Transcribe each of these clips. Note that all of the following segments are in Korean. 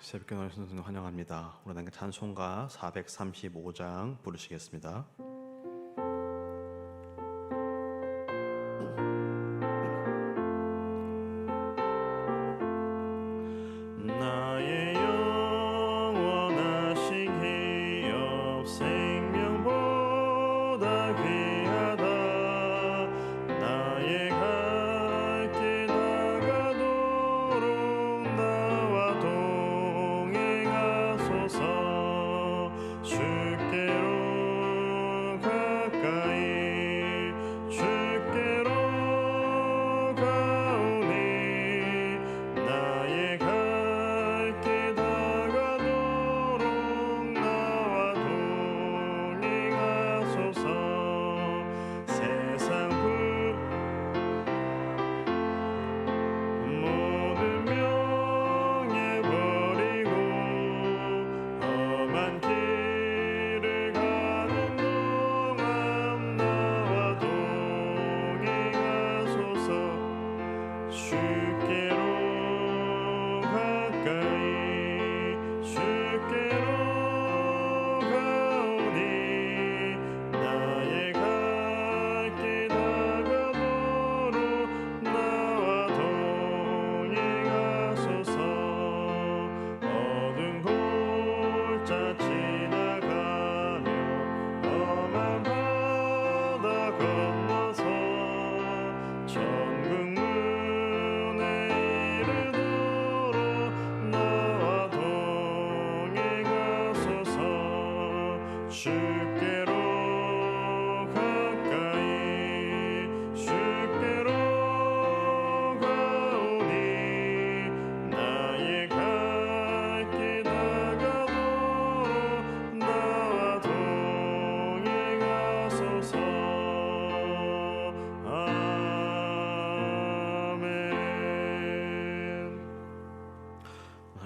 새벽에 나오신 환영합니다. 오늘 는 찬송가 435장 부르시겠습니다.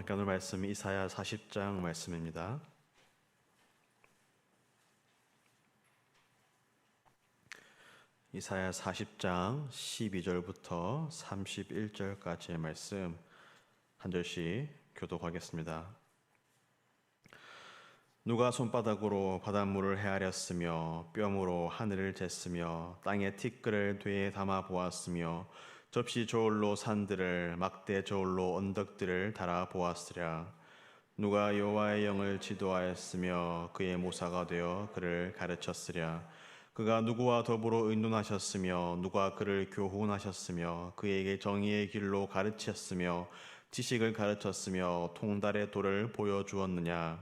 함께 오늘 말씀 이사야 40장 말씀입니다. 이사야 40장 12절부터 31절까지의 말씀 한 절씩 교독하겠습니다. 누가 손바닥으로 바닷물을 헤아렸으며 뼘으로 하늘을 쟀으며 땅의 티끌을 되에 담아 보았으며 접시 저울로 산들을 막대 저울로 언덕들을 달아 보았으랴. 누가 여호와의 영을 지도하였으며 그의 모사가 되어 그를 가르쳤으랴. 그가 누구와 더불어 의논하셨으며 누가 그를 교훈하셨으며 그에게 정의의 길로 가르쳤으며 지식을 가르쳤으며 통달의 도를 보여주었느냐?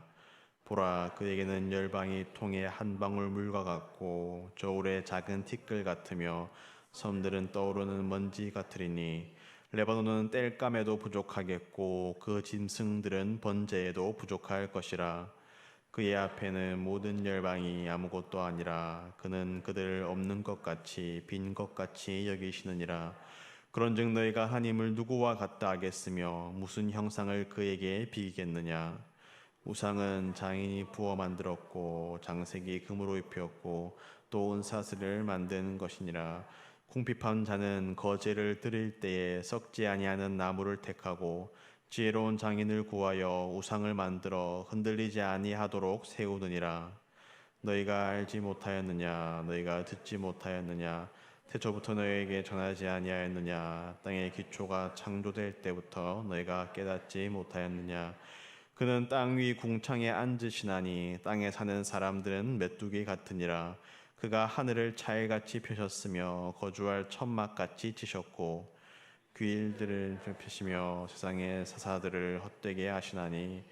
보라 그에게는 열방이 통에 한 방울 물과 같고 저울의 작은 티끌 같으며 섬들은 떠오르는 먼지 같으리니 레바논은 땔감에도 부족하겠고 그 짐승들은 번제에도 부족할 것이라. 그의 앞에는 모든 열방이 아무것도 아니라 그는 그들을 없는 것 같이 빈 것 같이 여기시느니라. 그런즉 너희가 하나님을 누구와 같다 하겠으며 무슨 형상을 그에게 비기겠느냐? 우상은 장인이 부어 만들었고 장색이 금으로 입혔고 또 은사슬을 만드는 것이니라 궁핍한 자는 거제를 드릴 때에 썩지 아니하는 나무를 택하고 지혜로운 장인을 구하여 우상을 만들어 흔들리지 아니하도록 세우느니라. 너희가 알지 못하였느냐? 너희가 듣지 못하였느냐? 태초부터 너희에게 전하지 아니하였느냐? 땅의 기초가 창조될 때부터 너희가 깨닫지 못하였느냐? 그는 땅 위 궁창에 앉으시나니 땅에 사는 사람들은 메뚜기 같으니라 그가 하늘을 차일같이 펴셨으며 거주할 천막같이 치셨고 귀일들을 펴시며 세상의 사사들을 헛되게 하시나니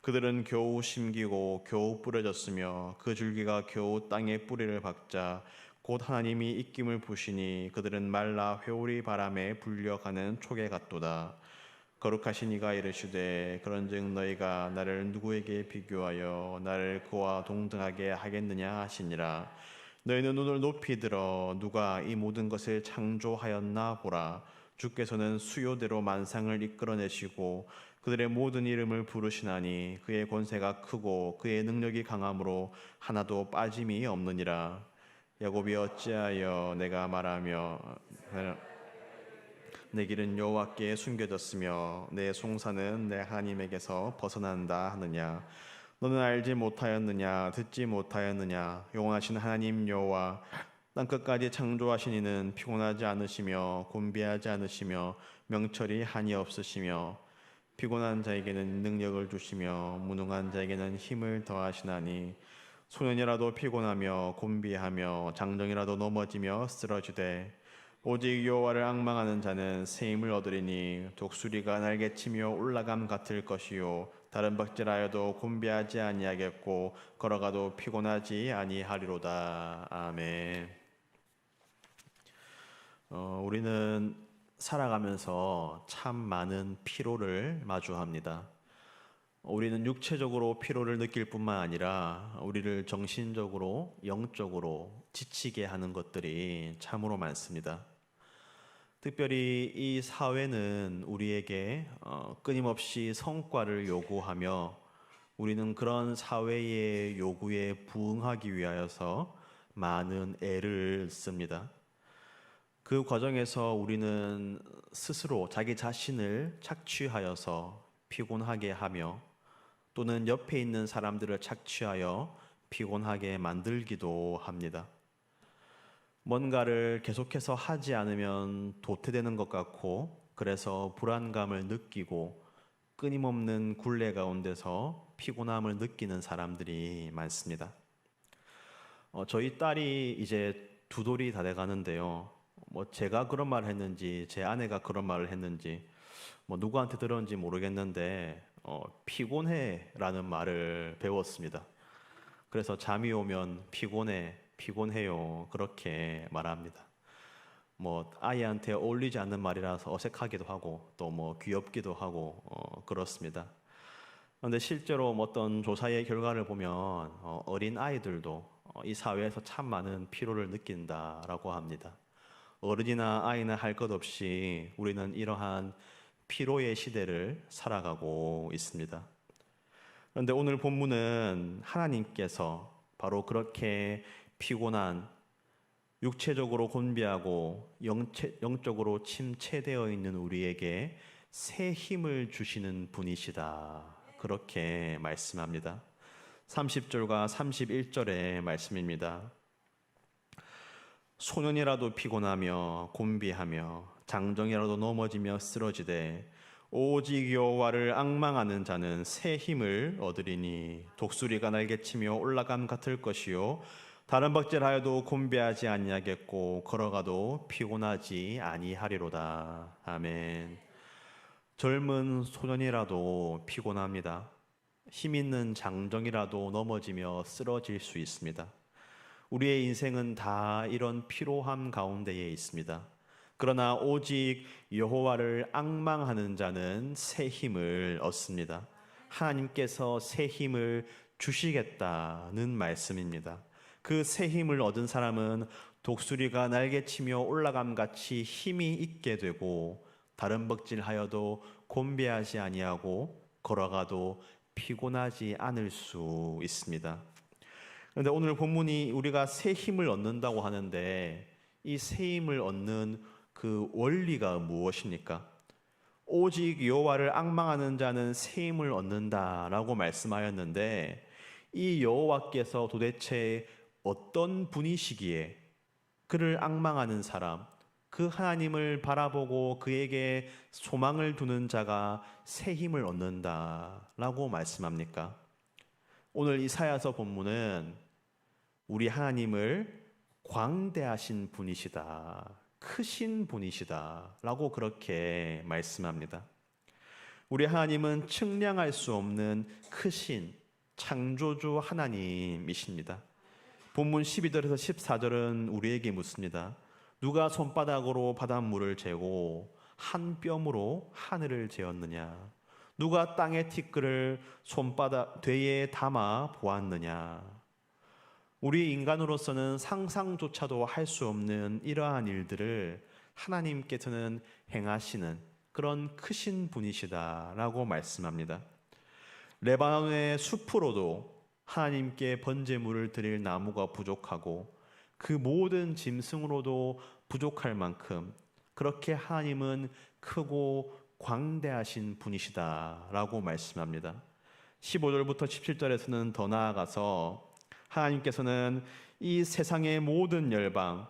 그들은 겨우 심기고 겨우 뿌려졌으며 그 줄기가 겨우 땅에 뿌리를 박자 곧 하나님이 입김을 부시니 그들은 말라 회오리 바람에 불려가는 초계 같도다. 거룩하신 이가 이르시되 그런즉 너희가 나를 누구에게 비교하여 나를 그와 동등하게 하겠느냐 하시니라 너희는 눈을 높이 들어 누가 이 모든 것을 창조하였나 보라. 주께서는 수요대로 만상을 이끌어내시고 그들의 모든 이름을 부르시나니 그의 권세가 크고 그의 능력이 강함으로 하나도 빠짐이 없느니라. 야곱이 어찌하여 내가 말하며 내 길은 여호와께 숨겨졌으며 내 송사는 내 하나님에게서 벗어난다 하느냐 너는 알지 못하였느냐? 듣지 못하였느냐? 영원하신 하나님 여호와 땅 끝까지 창조하신 이는 피곤하지 않으시며 곤비하지 않으시며 명철이 한이 없으시며 피곤한 자에게는 능력을 주시며 무능한 자에게는 힘을 더하시나니 소년이라도 피곤하며 곤비하며 장정이라도 넘어지며 쓰러지되 오직 여호와를 앙망하는 자는 새 힘을 얻으리니 독수리가 날개치며 올라감 같을 것이요 다른 박질하여도 곤비하지 아니하겠고 걸어가도 피곤하지 아니하리로다 아멘. 어, 우리는 살아가면서 참 많은 피로를 마주합니다. 우리는 육체적으로 피로를 느낄 뿐만 아니라 우리를 정신적으로, 영적으로 지치게 하는 것들이 참으로 많습니다. 특별히 이 사회는 우리에게 어, 끊임없이 성과를 요구하며 우리는 그런 사회의 요구에 부응하기 위하여서 많은 애를 씁니다. 그 과정에서 우리는 스스로 자기 자신을 착취하여서 피곤하게 하며 또는 옆에 있는 사람들을 착취하여 피곤하게 만들기도 합니다. 뭔가를 계속해서 하지 않으면 도태되는 것 같고 그래서 불안감을 느끼고 끊임없는 굴레 가운데서 피곤함을 느끼는 사람들이 많습니다. 어, 저희 딸이 이제 두 돌이 다 돼가는데요. 뭐 제가 그런 말을 했는지 제 아내가 그런 말을 했는지 뭐 누구한테 들었는지 모르겠는데 어, 피곤해라는 말을 배웠습니다. 그래서 잠이 오면 피곤해, 피곤해요 그렇게 말합니다. 뭐 아이한테 어울리지 않는 말이라서 어색하기도 하고 또 뭐 귀엽기도 하고 어, 그렇습니다. 그런데 실제로 뭐 어떤 조사의 결과를 보면 어, 어린 아이들도 어, 이 사회에서 참 많은 피로를 느낀다라고 합니다. 어른이나 아이나 할 것 없이 우리는 이러한 피로의 시대를 살아가고 있습니다. 그런데 오늘 본문은 하나님께서 바로 그렇게 피곤한 육체적으로 곤비하고 영체, 영적으로 침체되어 있는 우리에게 새 힘을 주시는 분이시다. 그렇게 말씀합니다. 30절과 31절의 말씀입니다. 소년이라도 피곤하며 곤비하며 장정이라도 넘어지며 쓰러지되 오직 여호와를 앙망하는 자는 새 힘을 얻으리니 독수리가 날개치며 올라감 같을 것이요 다른 박질하여도 곤비하지 아니하겠고 걸어가도 피곤하지 아니하리로다 아멘 젊은 소년이라도 피곤합니다 힘 있는 장정이라도 넘어지며 쓰러질 수 있습니다 우리의 인생은 다 이런 피로함 가운데에 있습니다. 그러나 오직 여호와를 앙망하는 자는 새 힘을 얻습니다. 하나님께서 새 힘을 주시겠다는 말씀입니다. 그 새 힘을 얻은 사람은 독수리가 날개치며 올라감 같이 힘이 있게 되고 다른 벅질하여도 곤배하지 아니하고 걸어가도 피곤하지 않을 수 있습니다. 그런데 오늘 본문이 우리가 새 힘을 얻는다고 하는데 이 새 힘을 얻는 그 원리가 무엇입니까? 오직 여호와를 앙망하는 자는 새 힘을 얻는다라고 말씀하였는데 이 여호와께서 도대체 어떤 분이시기에 그를 앙망하는 사람, 그 하나님을 바라보고 그에게 소망을 두는 자가 새 힘을 얻는다 라고 말씀합니까? 오늘 이사야서 본문은 우리 하나님을 광대하신 분이시다. 크신 분이시다. 라고 그렇게 말씀합니다. 우리 하나님은 측량할 수 없는 크신 창조주 하나님이십니다. 본문 12절에서 14절은 우리에게 묻습니다. 누가 손바닥으로 바닷물을 재고 한 뼘으로 하늘을 재었느냐? 누가 땅의 티끌을 손바닥 뒤에 담아 보았느냐? 우리 인간으로서는 상상조차도 할 수 없는 이러한 일들을 하나님께서는 행하시는 그런 크신 분이시다라고 말씀합니다. 레바논의 숲으로도 하나님께 번제물을 드릴 나무가 부족하고 그 모든 짐승으로도 부족할 만큼 그렇게 하나님은 크고 광대하신 분이시다라고 말씀합니다. 15절부터 17절에서는 더 나아가서 하나님께서는 이 세상의 모든 열방,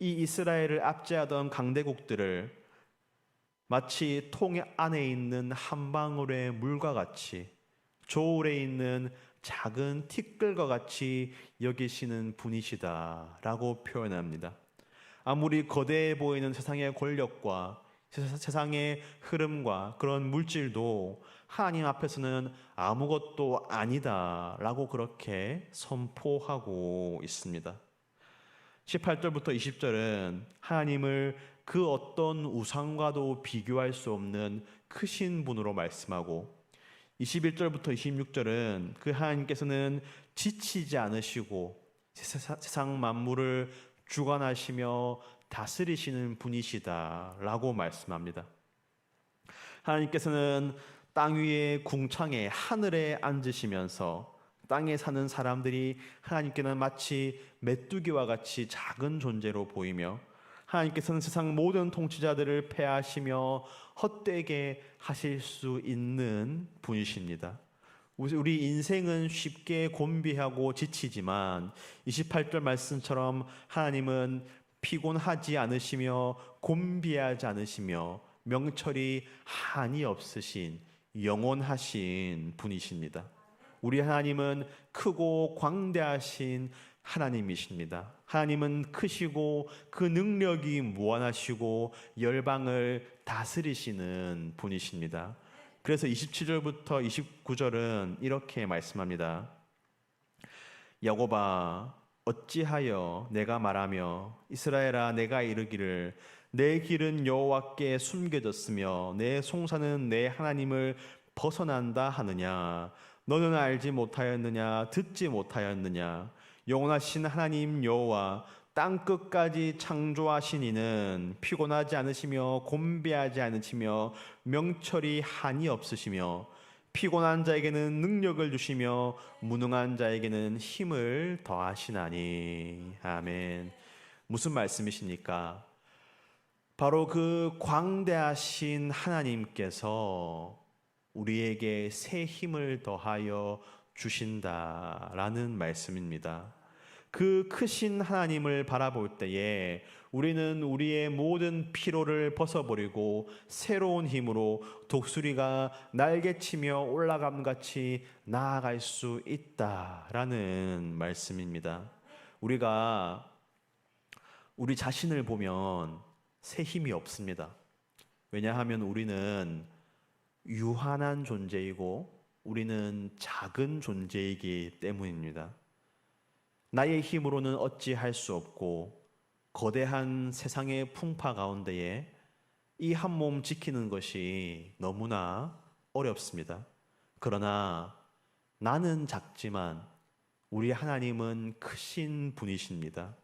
이 이스라엘을 압제하던 강대국들을 마치 통 안에 있는 한 방울의 물과 같이 조울에 있는 작은 티끌과 같이 여기시는 분이시다라고 표현합니다. 아무리 거대해 보이는 세상의 권력과 세- 세상의 흐름과 그런 물질도 하나님 앞에서는 아무것도 아니다라고 그렇게 선포하고 있습니다. 18절부터 20절은 하나님을 그 어떤 우상과도 비교할 수 없는 크신 분으로 말씀하고 21절부터 26절은 그 하나님께서는 지치지 않으시고 세상 만물을 주관하시며 다스리시는 분이시다라고 말씀합니다. 하나님께서는 땅 위에 궁창에 하늘에 앉으시면서 땅에 사는 사람들이 하나님께는 마치 메뚜기와 같이 작은 존재로 보이며 하나님께서는 세상 모든 통치자들을 패하시며 헛되게 하실 수 있는 분이십니다. 우리 인생은 쉽게 곤비하고 지치지만 28절 말씀처럼 하나님은 피곤하지 않으시며 곤비하지 않으시며 명철이 한이 없으신 영원하신 분이십니다. 우리 하나님은 크고 광대하신 하나님이십니다. 하나님은 크시고 그 능력이 무한하시고 열방을 다스리시는 분이십니다. 그래서 27절부터 29절은 이렇게 말씀합니다. 야곱아 어찌하여 내가 말하며 이스라엘아 내가 이르기를 내 길은 여호와께 숨겨졌으며 내 송사는 내 하나님을 벗어난다 하느냐 너는 알지 못하였느냐 듣지 못하였느냐 영원하신 하나님 여호와 땅 끝까지 창조하신 이는 피곤하지 않으시며 곤비하지 않으시며 명철이 한이 없으시며 피곤한 자에게는 능력을 주시며 무능한 자에게는 힘을 더하시나니 아멘. 무슨 말씀이십니까? 바로 그 광대하신 하나님께서 우리에게 새 힘을 더하여 주신다라는 말씀입니다. 그 크신 하나님을 바라볼 때에 우리는 우리의 모든 피로를 벗어버리고 새로운 힘으로 독수리가 날개치며 올라감 같이 나아갈 수 있다라는 말씀입니다. 우리가 우리 자신을 보면 새 힘이 없습니다. 왜냐하면 우리는 유한한 존재이고 우리는 작은 존재이기 때문입니다. 나의 힘으로는 어찌할 수 없고 거대한 세상의 풍파 가운데에 이 한 몸 지키는 것이 너무나 어렵습니다. 그러나 나는 작지만 우리 하나님은 크신 분이십니다.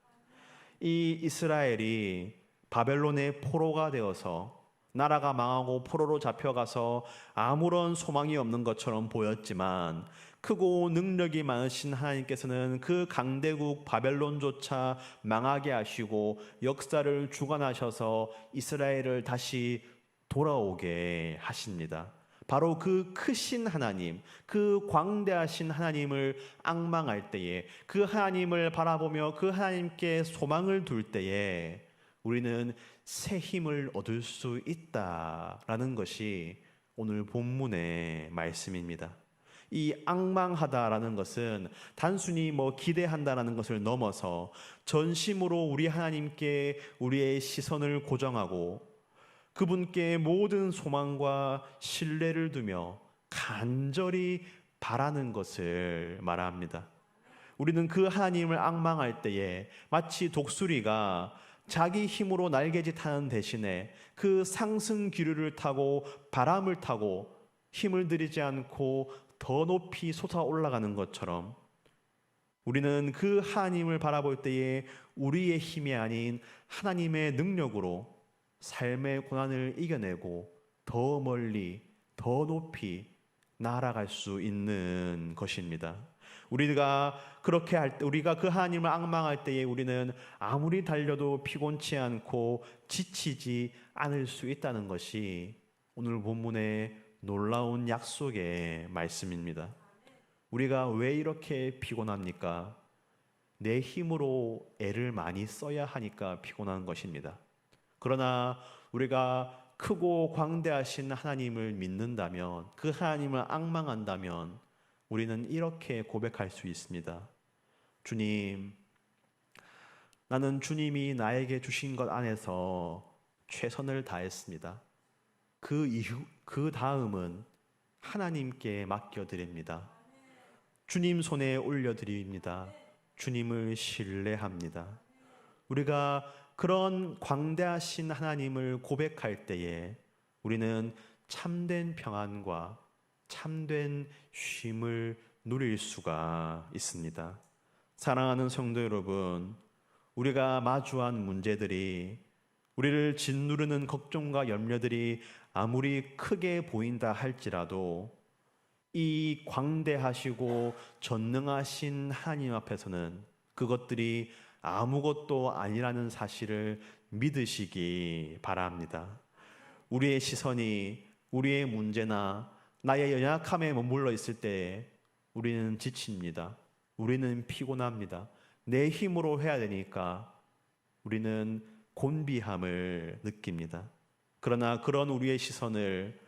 이 이스라엘이 바벨론의 포로가 되어서 나라가 망하고 포로로 잡혀가서 아무런 소망이 없는 것처럼 보였지만 크고 능력이 많으신 하나님께서는 그 강대국 바벨론조차 망하게 하시고 역사를 주관하셔서 이스라엘을 다시 돌아오게 하십니다. 바로 그 크신 하나님, 그 광대하신 하나님을 악망할 때에 그 하나님을 바라보며 그 하나님께 소망을 둘 때에 우리는 새 힘을 얻을 수 있다라는 것이 오늘 본문의 말씀입니다. 이 악망하다라는 것은 단순히 뭐 기대한다라는 것을 넘어서 전심으로 우리 하나님께 우리의 시선을 고정하고 그분께 모든 소망과 신뢰를 두며 간절히 바라는 것을 말합니다. 우리는 그 하나님을 악망할 때에 마치 독수리가 자기 힘으로 날개짓 하는 대신에 그 상승 기류를 타고 바람을 타고 힘을 들이지 않고 더 높이 솟아 올라가는 것처럼 우리는 그 하나님을 바라볼 때에 우리의 힘이 아닌 하나님의 능력으로 삶의 고난을 이겨내고 더 멀리 더 높이 나아갈 수 있는 것입니다. 우리가 그렇게 할 때, 우리가 그 하나님을 악망할 때에 우리는 아무리 달려도 피곤치 않고 지치지 않을 수 있다는 것이 오늘 본문의 놀라운 약속의 말씀입니다. 우리가 왜 이렇게 피곤합니까? 내 힘으로 애를 많이 써야 하니까 피곤한 것입니다. 그러나 우리가 크고 광대하신 하나님을 믿는다면, 그 하나님을 악망한다면, 우리는 이렇게 고백할 수 있습니다. 주님, 나는 주님이 나에게 주신 것 안에서 최선을 다했습니다. 그 이후, 그 다음은 하나님께 맡겨드립니다. 주님 손에 올려드립니다. 주님을 신뢰합니다. 우리가 그런 광대하신 하나님을 고백할 때에 우리는 참된 평안과 참된 쉼을 누릴 수가 있습니다. 사랑하는 성도 여러분, 우리가 마주한 문제들이 우리를 짓누르는 걱정과 염려들이 아무리 크게 보인다 할지라도 이 광대하시고 전능하신 하나님 앞에서는 그것들이 아무것도 아니라는 사실을 믿으시기 바랍니다. 우리의 시선이 우리의 문제나 나의 연약함에 머물러 있을 때 우리는 지칩니다. 우리는 피곤합니다. 내 힘으로 해야 되니까 우리는 곤비함을 느낍니다. 그러나 그런 우리의 시선을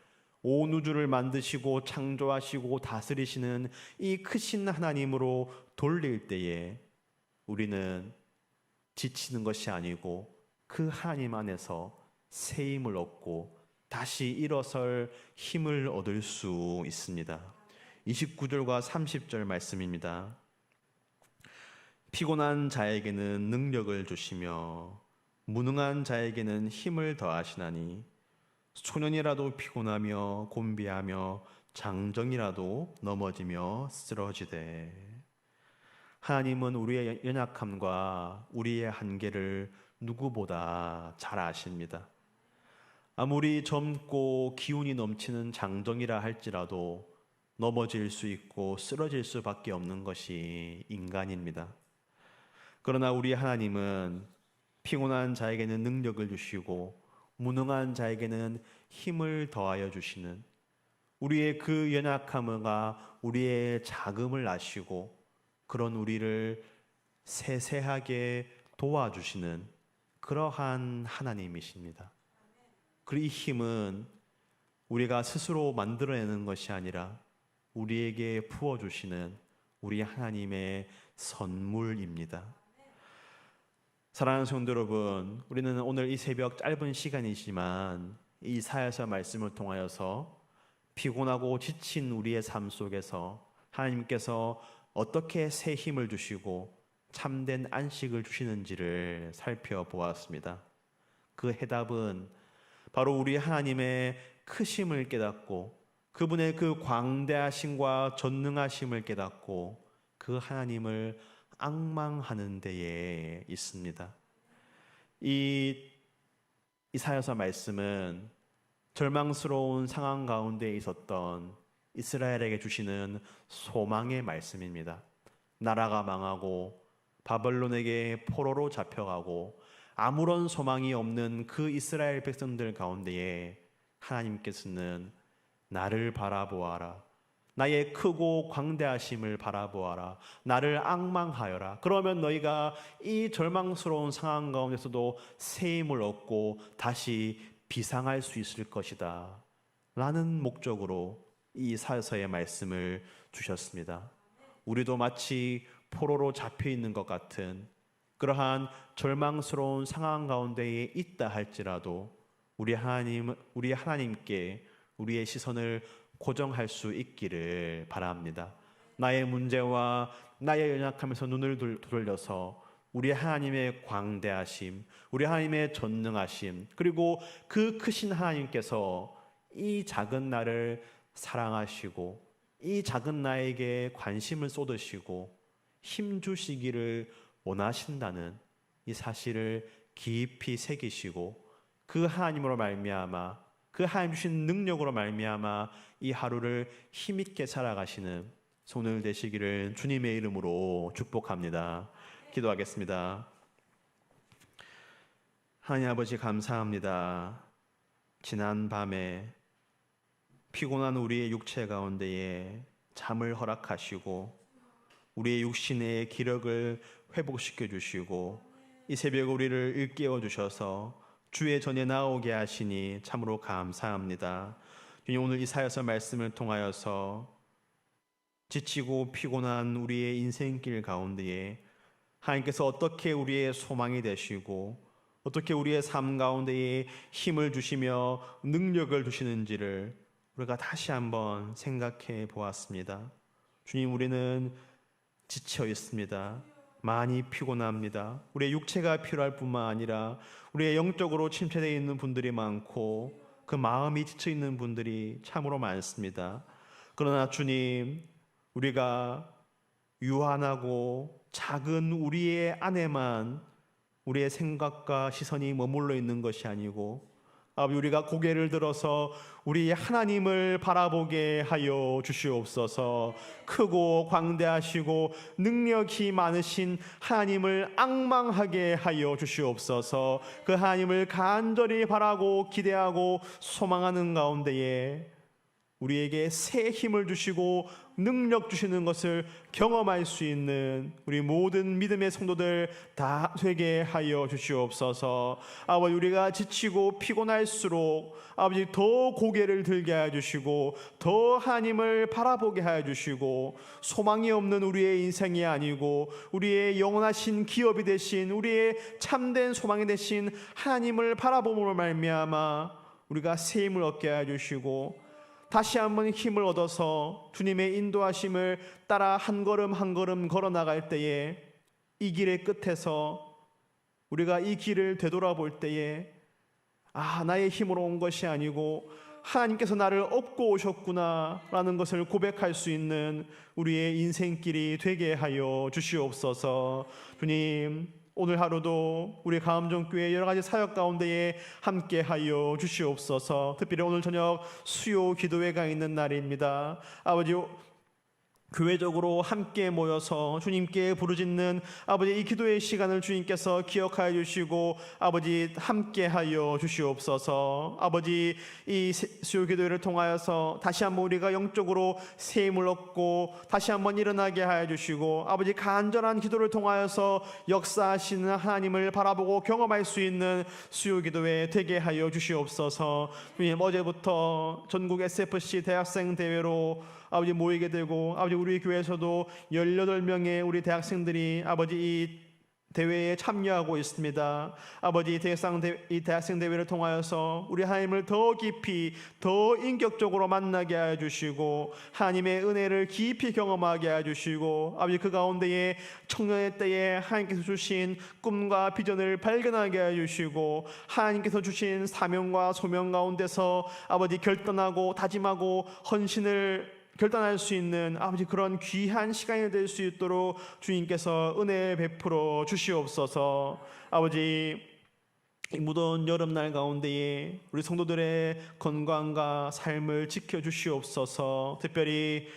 온 우주를 만드시고 창조하시고 다스리시는 이 크신 하나님으로 돌릴 때에 우리는 지치는 것이 아니고 그 하나님 안에서 새 힘을 얻고 다시 일어설 힘을 얻을 수 있습니다. 29절과 30절 말씀입니다. 피곤한 자에게는 능력을 주시며 무능한 자에게는 힘을 더하시나니 소년이라도 피곤하며 곤비하며 장정이라도 넘어지며 쓰러지되 하나님은 우리의 연약함과 우리의 한계를 누구보다 잘 아십니다. 아무리 젊고 기운이 넘치는 장정이라 할지라도 넘어질 수 있고 쓰러질 수밖에 없는 것이 인간입니다. 그러나 우리 하나님은 피곤한 자에게는 능력을 주시고 무능한 자에게는 힘을 더하여 주시는 우리의 그 연약함과 우리의 자금을 아시고 그런 우리를 세세하게 도와주시는 그러한 하나님이십니다. 그이 힘은 우리가 스스로 만들어내는 것이 아니라 우리에게 부어주시는 우리 하나님의 선물입니다. 사랑하는 성도 여러분, 우리는 오늘 이 새벽 짧은 시간이지만 이 사야서 말씀을 통하여서 피곤하고 지친 우리의 삶 속에서 하나님께서 어떻게 새 힘을 주시고 참된 안식을 주시는지를 살펴보았습니다. 그 해답은 바로 우리 하나님의 크심을 깨닫고 그분의 그 광대하심과 전능하심을 깨닫고 그 하나님을 악망하는 데에 있습니다. 이 이사야서 말씀은 절망스러운 상황 가운데 있었던 이스라엘에게 주시는 소망의 말씀입니다. 나라가 망하고 바벨론에게 포로로 잡혀가고 아무런 소망이 없는 그 이스라엘 백성들 가운데에 하나님께서는 나를 바라보아라. 나의 크고 광대하심을 바라보아라. 나를 악망하여라. 그러면 너희가 이 절망스러운 상황 가운데서도 새 힘을 얻고 다시 비상할 수 있을 것이다. 라는 목적으로 이 사서의 말씀을 주셨습니다. 우리도 마치 포로로 잡혀 있는 것 같은 그러한 절망스러운 상황 가운데에 있다 할지라도 우리 하나님 우리 하나님께 우리의 시선을 고정할 수 있기를 바랍니다. 나의 문제와 나의 연약함에서 눈을 돌려서 우리 하나님의 광대하심, 우리 하나님의 전능하심, 그리고 그 크신 하나님께서 이 작은 나를 사랑하시고 이 작은 나에게 관심을 쏟으시고 힘 주시기를 원하신다는 이 사실을 깊이 새기시고 그 하나님으로 말미암아 그 하나님 주신 능력으로 말미암아 이 하루를 힘있게 살아가시는 손을 되시기를 주님의 이름으로 축복합니다. 기도하겠습니다. 하나님 아버지 감사합니다. 지난 밤에 피곤한 우리의 육체 가운데에 잠을 허락하시고 우리의 육신의 기력을 회복시켜 주시고 이 새벽 우리를 일깨워 주셔서 주의 전에 나오게 하시니 참으로 감사합니다. 주님 오늘 이 사여서 말씀을 통하여서 지치고 피곤한 우리의 인생길 가운데에 하나님께서 어떻게 우리의 소망이 되시고 어떻게 우리의 삶 가운데에 힘을 주시며 능력을 주시는지를 우리가 다시 한번 생각해 보았습니다. 주님, 우리는 지쳐 있습니다. 많이 피곤합니다. 우리의 육체가 필요할 뿐만 아니라 우리의 영적으로 침체되어 있는 분들이 많고 그 마음이 지쳐 있는 분들이 참으로 많습니다. 그러나 주님, 우리가 유한하고 작은 우리의 안에만 우리의 생각과 시선이 머물러 있는 것이 아니고 아버지 우리가 고개를 들어서 우리 하나님을 바라보게 하여 주시옵소서. 크고 광대하시고 능력이 많으신 하나님을 악망하게 하여 주시옵소서. 그 하나님을 간절히 바라고 기대하고 소망하는 가운데에 우리에게 새 힘을 주시고 능력 주시는 것을 경험할 수 있는 우리 모든 믿음의 성도들 다 되게 하여 주시옵소서. 아버지 우리가 지치고 피곤할수록 아버지 더 고개를 들게 하여 주시고 더 하나님을 바라보게 하여 주시고 소망이 없는 우리의 인생이 아니고 우리의 영원하신 기업이 되신 우리의 참된 소망이 되신 하나님을 바라봄으로 말미암아 우리가 새 힘을 얻게 하여 주시고 다시 한번 힘을 얻어서 주님의 인도하심을 따라 한 걸음 한 걸음 걸어 나갈 때에 이 길의 끝에서 우리가 이 길을 되돌아볼 때에 아 나의 힘으로 온 것이 아니고 하나님께서 나를 업고 오셨구나라는 것을 고백할 수 있는 우리의 인생길이 되게 하여 주시옵소서. 주님 오늘 하루도 우리 가암정교회 여러 가지 사역 가운데에 함께하여 주시옵소서. 특별히 오늘 저녁 수요 기도회가 있는 날입니다. 아버지 교회적으로 함께 모여서 주님께 부르짖는 아버지 이 기도의 시간을 주님께서 기억하여 주시고 아버지 함께 하여 주시옵소서. 아버지 이 수요 기도회를 통하여서 다시 한번 우리가 영적으로 새 힘을 얻고 다시 한번 일어나게 하여 주시고 아버지 간절한 기도를 통하여서 역사하시는 하나님을 바라보고 경험할 수 있는 수요 기도회 되게 하여 주시옵소서. 주님 어제부터 전국 SFC 대학생 대회로 아버지 모이게 되고 아버지 우리 교회에서도 18명의 우리 대학생들이 아버지 이 대회에 참여하고 있습니다. 아버지 대상 대, 이 대학생 대회를 통하여서 우리 하나님을 더 깊이 더 인격적으로 만나게 하여 주시고 하나님의 은혜를 깊이 경험하게 하여 주시고 아버지 그 가운데에 청년의 때에 하나님께서 주신 꿈과 비전을 발견하게 하여 주시고 하나님께서 주신 사명과 소명 가운데서 아버지 결단하고 다짐하고 헌신을 결단할 수 있는 아버지 그런 귀한 시간이 될 수 있도록 주님께서 은혜 베풀어 주시옵소서. 아버지 이 무더운 여름날 가운데에 우리 성도들의 건강과 삶을 지켜 주시옵소서. 특별히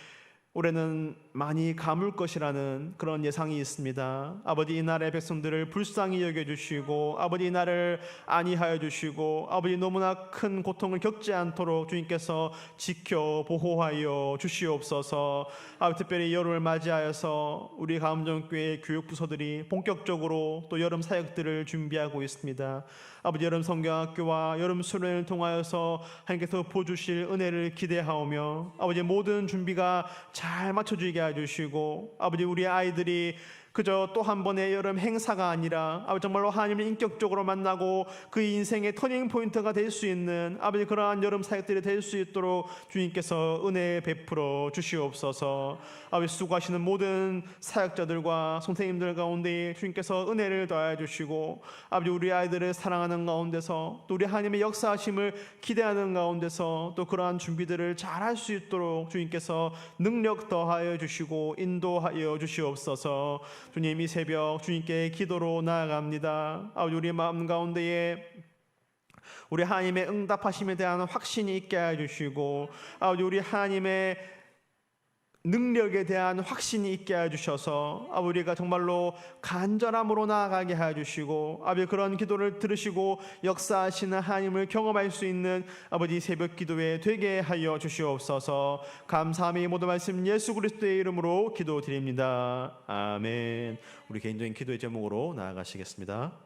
올해는 많이 가물 것이라는 그런 예상이 있습니다. 아버지 이 나라의 백성들을 불쌍히 여겨 주시고 아버지 이 나라를 안위하여 주시고 아버지 너무나 큰 고통을 겪지 않도록 주님께서 지켜 보호하여 주시옵소서. 아버지 특별히 여름을 맞이하여서 우리 가음정교회 교육 부서들이 본격적으로 또 여름 사역들을 준비하고 있습니다. 아버지 여름 성경학교와 여름 수련을 통하여서 하나님께서 보주실 은혜를 기대하오며 아버지 모든 준비가 잘 맞춰지게 해주시고 아버지 우리 아이들이 그저 또 한 번의 여름 행사가 아니라 아버지 정말로 하나님을 인격적으로 만나고 그 인생의 터닝 포인트가 될 수 있는 아버지 그러한 여름 사역들이 될 수 있도록 주님께서 은혜 베풀어 주시옵소서. 아버지 수고하시는 모든 사역자들과 선생님들 가운데 주님께서 은혜를 더해 주시고 아버지 우리 아이들을 사랑하는 가운데서 또 우리 하나님의 역사하심을 기대하는 가운데서 또 그러한 준비들을 잘 할 수 있도록 주님께서 능력 더하여 주시고 인도하여 주시옵소서. 주님 이 새벽 주님께 기도로 나아갑니다. 아버지 우리 마음 가운데에 우리 하나님의 응답하심에 대한 확신이 있게 해주시고 아버지 우리 하나님의 능력에 대한 확신이 있게 해주셔서 아버지 우리가 정말로 간절함으로 나아가게 해주시고 아버지 그런 기도를 들으시고 역사하시는 하나님을 경험할 수 있는 아버지 새벽 기도에 되게 하여 주시옵소서. 감사함이 이 모든 말씀 예수 그리스도의 이름으로 기도드립니다. 아멘. 우리 개인적인 기도의 제목으로 나아가시겠습니다.